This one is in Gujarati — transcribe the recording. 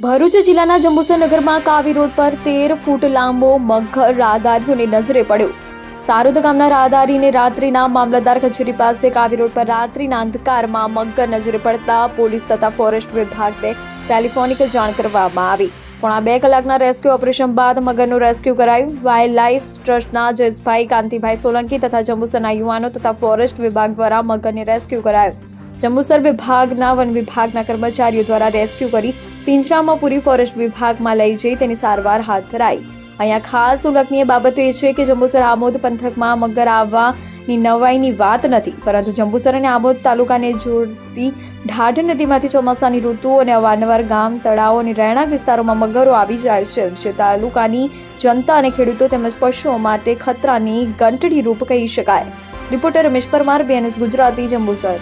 ભરૂચ જિલ્લાના જંબુસર નગરમાં કાવી રોડ પર તેર ફૂટ લાંબો મગર રાહદારીઓની નજરે પડ્યો. સારોદ ગામના રાહદારીને રાત્રિના મામલતદાર કચેરી પાસે કાવી રોડ પર રાત્રિના અંધકારમાં મગર નજરે પડતા પોલીસ તથા ફોરેસ્ટ વિભાગને ટેલિફોનિક જાણ કરવામાં આવી. પોણા બે કલાકના રેસ્ક્યુ ઓપરેશન બાદ મગરનું રેસ્ક્યુ કરાયું. વાઇલ્ડ લાઇફ ટ્રસ્ટના જયેશભાઈ, કાંતિભાઈ સોલંકી તથા જંબુસરના યુવાનો તથા ફોરેસ્ટ વિભાગ દ્વારા મગરને રેસ્ક્યુ કરાયું. જંબુસર વિભાગના વન વિભાગના કર્મચારીઓ દ્વારા રેસ્ક્યુ કરી પિંજરામાં પૂરી ફોરેસ્ટ વિભાગમાં લઈ જઈ તેની સારવાર હાથ ધરાઈ. અહીંયા ખાસ ઉલ્લેખનીય બાબત એ છે કે જંબુસર આમોદ પંથકમાં મગર આવવાની નવાઈની વાત નથી, પરંતુ જંબુસર અને આમોદ તાલુકાને જોડતી ઢાઢ નદીમાંથી ચોમાસાની ઋતુ અને અવારનવાર ગામ, તળાવો અને રહેણાંક વિસ્તારોમાં મગરો આવી જાય છે. જે તાલુકાની જનતા અને ખેડૂતો તેમજ પશુઓ માટે ખતરાની ઘંટડી રૂપ કહી શકાય. Reporter Ramesh Parmar BNS Gujarati, Jambusar.